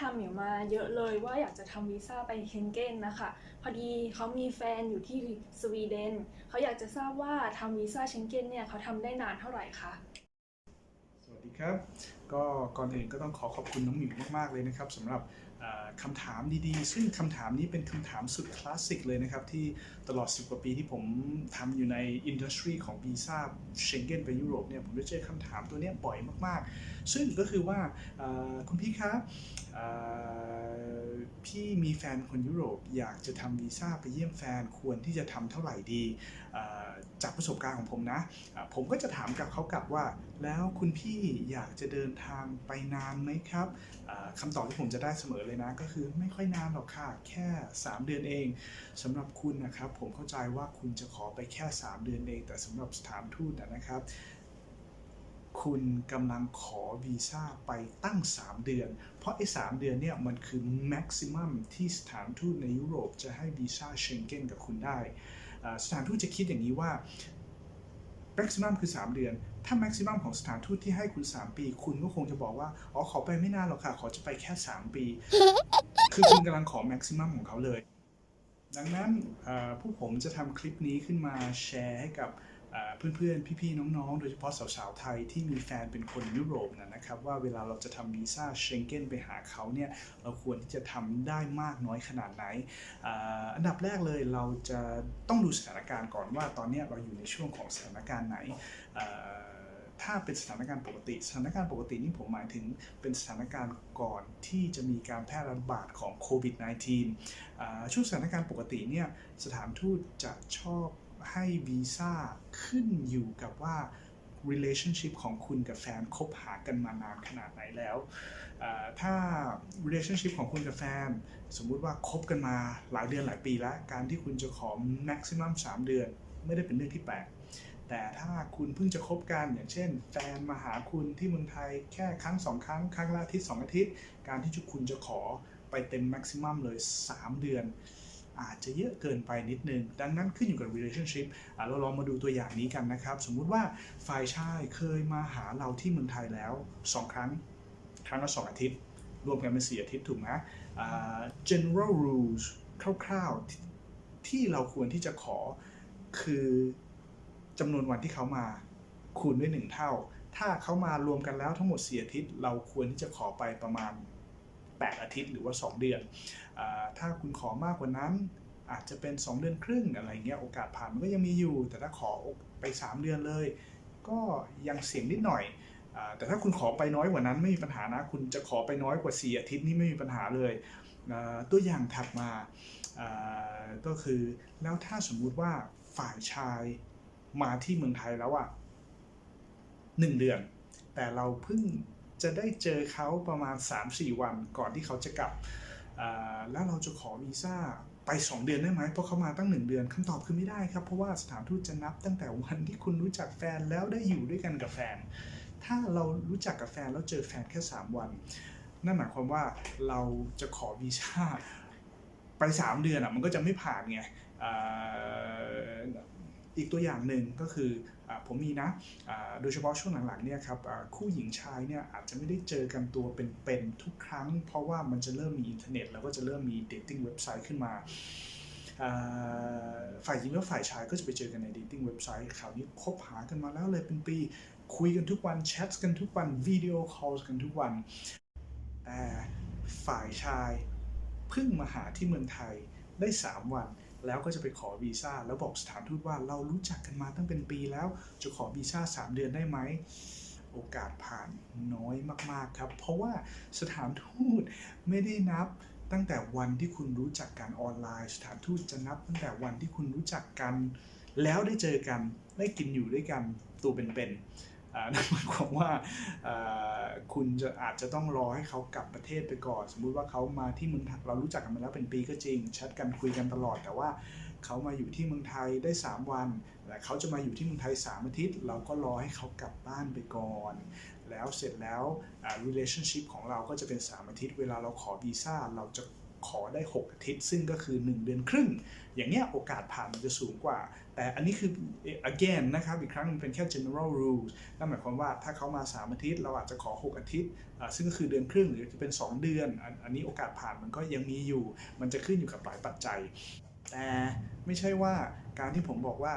ทำอยู่มาเยอะเลยว่าอยากจะทำวีซ่าไปเชงเก้นนะคะ พอดีเขามีแฟนอยู่ที่สวีเดนเขาอยากจะทราบว่าทำวีซ่าเชงเก้นเนี่ยเขาทำได้นานเท่าไหร่คะสวัสดีครับ ก็ก่อนอื่นก็ต้องขอขอบคุณน้องหมิวมากๆเลยนะครับสำหรับคำถามดีๆ ซึ่งคำถามนี้เป็นคำถามสุดคลาสสิกเลยนะครับ ที่ตลอด 10 กว่าปีที่ผมทำอยู่ในอินดัสทรีของวีซ่าเชงเก้นไปยุโรปเนี่ยผมได้เจอคำถามตัวนี้บ่อยมากๆ ซึ่งก็คือว่าคุณพี่ครับพี่มีแฟนคนยุโรปอยากจะทำวีซ่าไปเยี่ยมแฟนควรที่จะทำเท่าไหร่ดีจากประสบการณ์ของผมนะ ผมก็จะถามกับเขากลับว่า แล้วคุณพี่อยากจะเดินทางไปนานไหมครับอ่าคำตอบที่ผมจะได้เสมอเลยนะก็คือไม่ค่อยนานหรอกค่ะแค่ 3 เดือนเองสำหรับคุณนะครับผมเข้าใจว่าคุณจะขอไปแค่ 3 เดือนเอง แต่สำหรับสถานทูตนะครับคุณกำลังขอวีซ่าไปตั้ง 3 เดือน เพราะไอ้3เดือนเนี่ยมันคือแม็กซิมัมที่สถานทูตในยุโรปจะให้วีซ่าเชงเก้นกับคุณได้ สถานทูตจะคิดอย่างนี้ว่า แม็กซิมัมคือ 3 เดือน ถ้าแม็กซิมัมของสถานทูตที่ให้คุณ 3 ปี คุณก็คงจะบอกว่า อ๋อ ขอไปไม่นานหรอกค่ะ ขอจะไปแค่ 3 ปี คือคุณกำลังขอแม็กซิมัมของเขาเลย ดังนั้นเอ่อผู้ผมจะทำคลิปนี้ขึ้นมาแชร์ให้กับ เพื่อนๆ พี่ๆ น้องๆ โดยเฉพาะสาวๆ ไทยที่มีแฟนเป็นคนยุโรปนะนะครับ ว่าเวลาเราจะทำวีซ่าเชงเก้นไปหาเขาเนี่ยเราควรที่จะทำได้มากน้อยขนาดไหนออันดับแรกเลยเราจะต้องดูสถานการณ์ก่อนว่าตอนนี้เราอยู่ในช่วงของสถานการณ์ไหนถ้าเป็นสถานการณ์ปกติ สถานการณ์ปกตินี่ผมหมายถึงเป็นสถานการณ์ก่อนที่จะมีการแพร่ระบาดของโควิด -19 ช่วงสถานการณ์ปกติเนี่ยสถานทูตจะชอบ ให้วีซ่าขึ้นอยู่กับว่า relationship ของคุณกับแฟนคบหากันมานานขนาดไหนแล้ว ถ้า relationship ของคุณกับแฟน สมมุติว่าคบกันมาหลายเดือนหลายปีแล้ว การที่คุณจะขอ maximum 3 เดือน ไม่ได้เป็นเรื่องที่แปลก แต่ถ้าคุณเพิ่งจะคบกันอย่างเช่น แฟนมาหาคุณที่เมืองไทยแค่ครั้งสองครั้ง ครั้งละอาทิตย์สองอาทิตย์ การที่คุณจะขอไปเต็ม maximum เลย 3 เดือน อาจจะเยอะเกินไปนิดนึง ดังนั้นขึ้นอยู่กับ relationship เราลองมาดูตัวอย่างนี้กันนะครับ สมมุติว่าฝ่ายชายเคยมาหาเราที่เมืองไทยแล้ว 2 ครั้ง ครั้งละ2อาทิตย์ รวมกันเป็น4อาทิตย์ถูกไหม general rules คร่าวๆ ที่ที่เราควรที่จะขอคือจำนวนวันที่เขามาคูณด้วย 1 เท่า ถ้าเขามารวมกันแล้วทั้งหมด4อาทิตย์ เราควรที่จะขอไปประมาณ 8 อาทิตย์ หรือว่า 2 เดือนอถ้าคุณขอมากกว่านั้น อาจจะเป็น 2 เดือนครึ่งอะไรเงี้ยโอกาสผ่านมันก็ยังมีอยู่ แต่ถ้าขอไป 3 เดือนเลย ก็ยังเสี่ยงนิดหน่อยอแต่ถ้าคุณขอไปน้อยกว่านั้นไม่มีปัญหานะ คุณจะขอไปน้อยกว่า 4 อาทิตย์นี่ไม่มีปัญหาเลยตัวอย่างถัดมาอ่าก็คือแล้วถ้าสมมุติว่าฝ่ายชายมาที่เมืองไทยแล้วอะหนึ่งเดือน แต่เราเพิ่ง จะได้เจอเขาประมาณ 3-4 วันก่อนที่เขาจะกลับ แล้วเราจะขอวีซ่าไป 2 เดือนได้ไหมเพราะเขามาตั้ง 1 เดือนคำตอบคือไม่ได้ครับ เพราะว่าสถานทูตจะนับตั้งแต่วันที่คุณรู้จักแฟนแล้วได้อยู่ด้วยกันกับแฟน ถ้าเรารู้จักกับแฟนแล้วเจอแฟนแค่ 3 วัน นั่นหมายความว่าเราจะขอวีซ่าไป 3 เดือนอะมันก็จะไม่ผ่านไงออีกตัวอย่างหนึ่งก็คือ ผมมีนะโดยเฉพาะช่วงหลังๆเนี่ยครับคู่หญิงชายเนี่ยอาจจะไม่ได้เจอกันตัวเป็นๆทุกครั้ง เพราะว่ามันจะเริ่มมีอินเทอร์เน็ตแล้วก็จะเริ่มมีเดทติ้งเว็บไซต์ขึ้นมาอ่าฝ่ายหญิงและฝ่ายชายก็จะไปเจอกันในเดทติ้งเว็บไซต์คราวนี้คบหากันมาแล้วเลยเป็นปี คุยกันทุกวันแชทกันทุกวันวิดีโอคอลกันทุกวันแต่ฝ่ายชายเพิ่งมาหาที่เมืองไทยได้ 3 วัน แล้วก็จะไปขอวีซ่าแล้วบอกสถานทูตว่าเรารู้จักกันมาตั้งเป็นปีแล้ว จะขอวีซ่า3 เดือนได้ไหมโอกาสผ่านน้อยมากๆครับ เพราะว่าสถานทูตไม่ได้นับตั้งแต่วันที่คุณรู้จักกันออนไลน์ สถานทูตจะนับตั้งแต่วันที่คุณรู้จักกัน แล้วได้เจอกันได้กินอยู่ด้วยกันตัวเป็นๆ นั่นหมายความว่าคุณจะอาจจะต้องรอให้เขากลับประเทศไปก่อน สมมุติว่าเขามาที่เมืองไทยเรารู้จักกันมาแล้วเป็นปีก็จริงแชทกันคุยกันตลอด แต่ว่าเขามาอยู่ที่เมืองไทยได้ 3 วันแต่เขาจะมาอยู่ที่เมืองไทย 3 อาทิตย์ เราก็รอให้เขากลับบ้านไปก่อน แล้วเสร็จแล้ว relationship ของเราก็จะเป็น 3 อาทิตย์ เวลาเราขอวีซ่าเราจะ ขอได้ 6 อาทิตย์ ซึ่งก็คือ 1 เดือนครึ่ง อย่างเงี้ยโอกาสผ่านมันจะสูงกว่า แต่อันนี้คือ again นะครับ อีกครั้งมันเป็นแค่ general rules นั่นหมายความว่าถ้าเขามา 3 อาทิตย์ เราอาจจะขอ 6 อาทิตย์ ซึ่งก็คือเดือนครึ่งหรือจะเป็น 2 เดือน อันนี้โอกาสผ่านมันก็ยังมีอยู่ มันจะขึ้นอยู่กับหลายปัจจัย แต่ไม่ใช่ว่าการที่ผมบอกว่า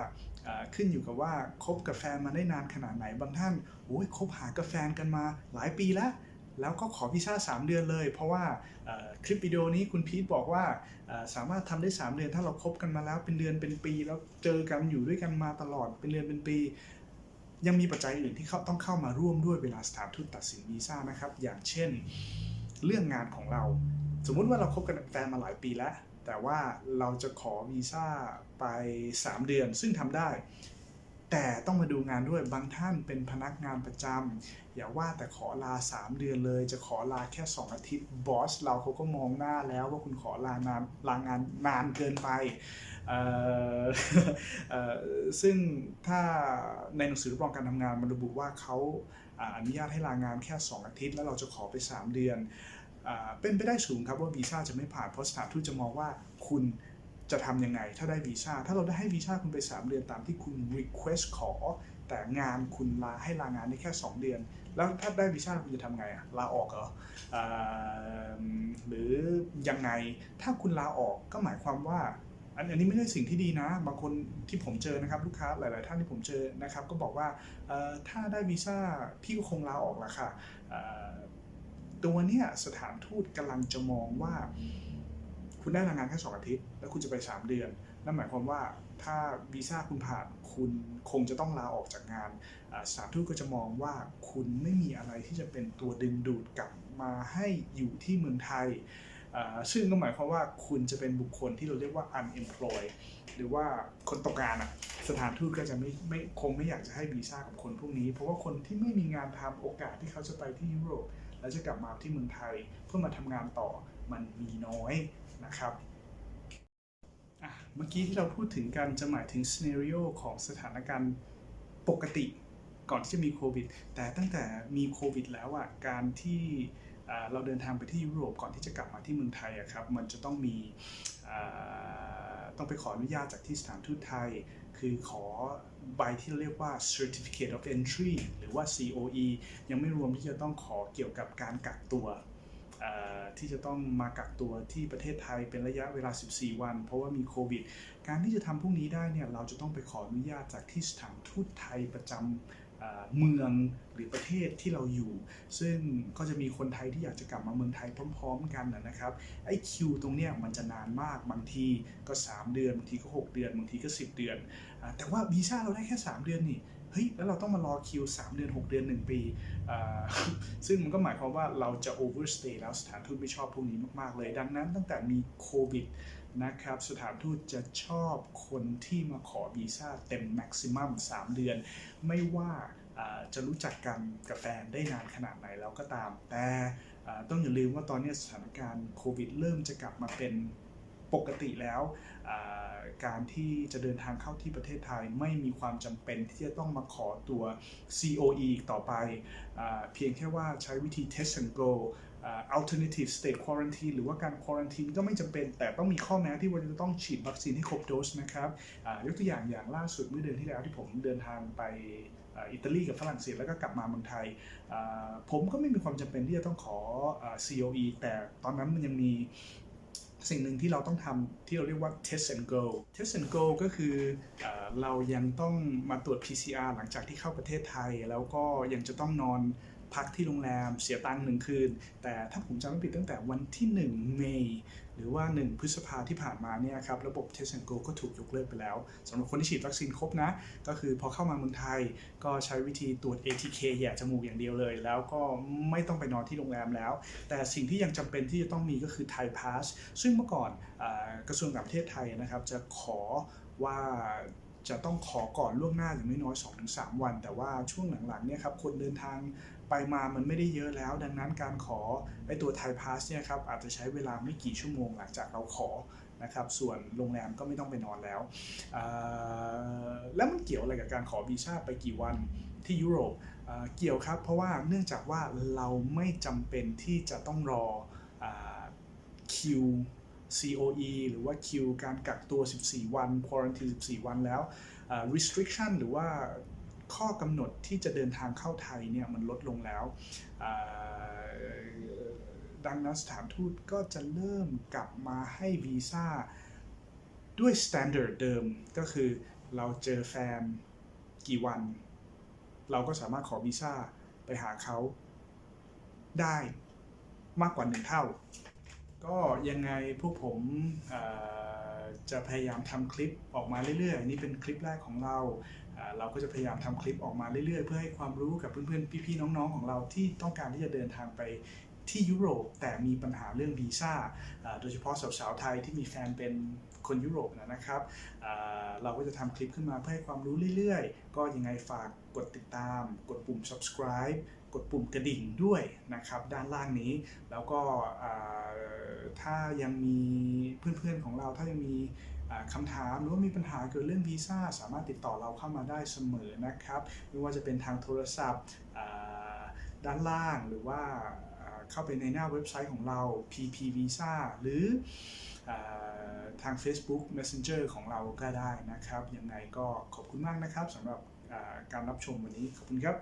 อ่าขึ้นอยู่กับว่าคบกับแฟนมาได้นานขนาดไหนบางท่านโอ้ยคบหากับแฟนกันมาหลายปีแล้ว แล้วก็ขอวีซ่า 3 เดือนเลย เพราะว่าคลิปวิดีโอนี้คุณพีทบอกว่าสามารถทำได้ 3 เดือน ถ้าเราคบกันมาแล้วเป็นเดือนเป็นปี แล้วเจอกันอยู่ด้วยกันมาตลอดเป็นเดือนเป็นปี ยังมีปัจจัยอื่นที่เขาต้องเข้ามาร่วมด้วยเวลาสถานทูตตัดสินวีซ่านะครับ อย่างเช่น เรื่องงานของเรา สมมุติว่าเราคบกันแฟนมาหลายปีแล้ว แต่ว่าเราจะขอวีซ่าไป 3 เดือน ซึ่งทำได้ แต่ต้องมาดูงานด้วยบางท่านเป็นพนักงานประจำอย่าว่าแต่ขอลา 3 เดือนเลย จะขอลาแค่ 2 อาทิตย์บอสเราเขาก็มองหน้าแล้วว่าคุณขอลานานลางานนานเกินไปซึ่งถ้าในหนังสือรับรองการทำงานมันระบุว่าเขาอนุญาตให้ลางานแค่ 2 อาทิตย์ แล้วเราจะขอไป 3 เดือนเป็นไปได้สูงครับว่าวีซ่าจะไม่ผ่านเพราะสถานทูตจะมองว่าคุณ จะทำยังไงถ้าได้วีซ่า ถ้าเราได้ให้วีซ่าคุณไป 3 เดือนตามที่คุณ request ขอ แต่งานคุณลาให้ลางานได้แค่ 2 เดือน แล้วถ้าได้วีซ่าคุณจะทำไงอะลาออกเหรออหรือยังไงถ้าคุณลาออกก็หมายความว่าอันนี้ไม่ใช่สิ่งที่ดีนะ บางคนที่ผมเจอนะครับลูกค้าหลาย ๆ ท่านที่ผมเจอนะครับ ก็บอกว่าถ้าได้วีซ่าพี่ก็คงลาออกละค่ะตัวเนี้ยสถานทูตกำลังจะมองว่า คุณได้แรงงานแค่2องอาทิตย์ แล้วคุณจะไป 3 เดือน นั่นหมายความว่าถ้าวีซ่าคุณผ่านคุณคงจะต้องลาออกจากงานสถานทูตก็จะมองว่าคุณไม่มีอะไรที่จะเป็นตัวดึงดูดกลับมาให้อยู่ที่เมืองไทย ซึ่งก็หมายความว่าคุณจะเป็นบุคคลที่เราเรียกว่า unemployed หรือว่าคนตกงานอะสถานทูตก็จะไม่ไม่คงไม่อยากจะให้วีซ่ากับคนพวกนี้ เพราะว่าคนที่ไม่มีงานทำโอกาสที่เขาจะไปที่ยุโรป แล้วจะกลับมาที่เมืองไทยเพื่อมาทำงานต่อ มันมีน้อยนะครับอะเมื่อกี้ที่เราพูดถึงกันจะหมายถึงซีเน r ร o ของสถานการณ์ปกติก่อนที่จะมีโควิด แต่ตั้งแต่มีโควิดแล้วอะ การที่เราเดินทางไปที่ยุโรปก่อนที่จะกลับมาที่เมืองไทยอะครับ มันจะต้องมีต้องไปขออนุญาตจากที่สถานทูตไทย คือขอใบที่เรียกว่า Certificate of Entry หรือว่า COE ยังไม่รวมที่จะต้องขอเกี่ยวกับการกักตัว ที่จะต้องมากักตัวที่ประเทศไทยเป็นระยะเวลา 14 วัน เพราะว่ามีโควิด การที่จะทำพวกนี้ได้เนี่ยเราจะต้องไปขออนุญาตจากที่สถานทูตไทยประจำเอ่อเมืองหรือประเทศที่เราอยู่ ซึ่งก็จะมีคนไทยที่อยากจะกลับมาเมืองไทยพร้อม ๆ กันนะครับไอ้คิวตรงเนี้ยมันจะนานมากบางทีก็ 3 เดือนบางทีก็ 6 เดือนบางทีก็ 10 เดือน แต่ว่าวีซ่าเราได้แค่ 3 เดือนนี่ เฮ้ยแล้วเราต้องมารอคิว 3 เดือน 6 เดือน 1 ปี ซึ่งมันก็หมายความว่าเราจะ overstay แล้วสถานทูตไม่ชอบพวกนี้มาก ๆ เลย ดังนั้นตั้งแต่มีโควิดนะครับสถานทูตจะชอบคนที่มาขอวีซ่าเต็ม maximum 3เดือน ไม่ว่าจะรู้จักกันกับแฟนได้นานขนาดไหนแล้วก็ตาม แต่ต้องอย่าลืมว่าตอนนี้สถานการณ์โควิดเริ่มจะกลับมาเป็น ปกติแล้วการที่จะเดินทางเข้าที่ประเทศไทยไม่มีความจำเป็นที่จะต้องมาขอตัว COE อีกต่อไปอเพียงแค่ว่าใช้วิธี test and go alternative state quarantine หรือว่าการ quarantine ก็ไม่จำเป็น แต่ต้องมีข้อแม้ที่ว่าจะต้องฉีดวัคซีนให้ครบโดสนะครับยกตัวอย่างอย่างล่าสุดเมื่อเดือนที่แล้วที่ผมเดินทางไปอิตาลีกับฝรั่งเศสแล้วก็กลับมาเมืองไทย ผมก็ไม่มีความจำเป็นที่จะต้องขอ COE แต่ตอนนั้นมันยังมี สิ่งหนึ่งที่เราต้องทำที่เราเรียกว่า test and go test and go ก็คืออเรายังต้องมาตรวจ PCR หลังจากที่เข้าประเทศไทย แล้วก็ยังจะต้องนอน พักที่โรงแรมเสียตังค์หนึ่งคืน แต่ถ้าผมจำไม่ผิดตั้งแต่วันที่ 1 เมษหรือว่า 1 พฤษภาที่ผ่านมาเนี่ยครับระบบ Test and Go ก็ถูกยกเลิกไปแล้วสำหรับคนที่ฉีดวัคซีนครบนะ ก็คือพอเข้ามาเมืองไทยก็ใช้วิธีตรวจ ATK แหย่จมูกอย่างเดียวเลย แล้วก็ไม่ต้องไปนอนที่โรงแรมแล้ว แต่สิ่งที่ยังจำเป็นที่จะต้องมีก็คือ Thai Pass ซึ่งเมื่อก่อนอกระทรวงต่างประเทศไทยนะครับจะขอว่า จะต้องขอก่อนล่วงหน้าอย่างน้อยๆ2-3วัน แต่ว่าช่วงหลังๆเนี่ยครับคนเดินทางไปมามันไม่ได้เยอะแล้ว ดังนั้นการขอไอตัว Thai Pass เนี่ยครับอาจจะใช้เวลาไม่กี่ชั่วโมงหลังจากเราขอนะครับส่วนโรงแรมก็ไม่ต้องไปนอนแล้ว แล้วมันเกี่ยวอะไรกับการขอวีซ่าไปกี่วันที่ยุโรปเกี่ยวครับ เพราะว่าเนื่องจากว่าเราไม่จำเป็นที่จะต้องรออคิว COE หรือว่าคิวการกักตัว 14 วัน quarantine 14 วันแล้ว restriction หรือว่าข้อกำหนดที่จะเดินทางเข้าไทยเนี่ยมันลดลงแล้ว ดังนั้นสถานทูตก็จะเริ่มกลับมาให้วีซ่าด้วย standard เดิมก็คือเราเจอแฟนกี่วัน เราก็สามารถขอวีซ่าไปหาเขาได้มากกว่าหนึ่งเท่า ก็ยังไงพวกผมจะพยายามทำคลิปออกมาเรื่อยๆ นี่เป็นคลิปแรกของเรา เราก็จะพยายามทำคลิปออกมาเรื่อยๆ เพื่อให้ความรู้กับเพื่อนๆ พี่ๆ น้องๆ ของเราที่ต้องการที่จะเดินทางไป ที่ยุโรปแต่มีปัญหาเรื่องวีซ่าโดยเฉพาะสาวๆไทยที่มีแฟนเป็นคนยุโรปนะครับ เราก็จะทำคลิปขึ้นมาเพื่อให้ความรู้เรื่อยๆ ก็ยังไงฝากกดติดตาม กดปุ่ม subscribe กดปุ่มกระดิ่งด้วยนะครับ ด้านล่างนี้ แล้วก็ถ้ายังมีเพื่อนๆของเราถ้ายังมีคำถามหรือว่ามีปัญหาเกี่ยวกับเรื่องวีซ่าสามารถติดต่อเราเข้ามาได้เสมอนะครับ ไม่ว่าจะเป็นทางโทรศัพท์ด้านล่างหรือว่า เข้าไปในหน้าเว็บไซต์ของเรา PP Visa หรืออทาง Facebook Messenger ของเราก็ได้นะครับ ยังไงก็ขอบคุณมากนะครับสำหรับการรับชมวันนี้ ขอบคุณครับ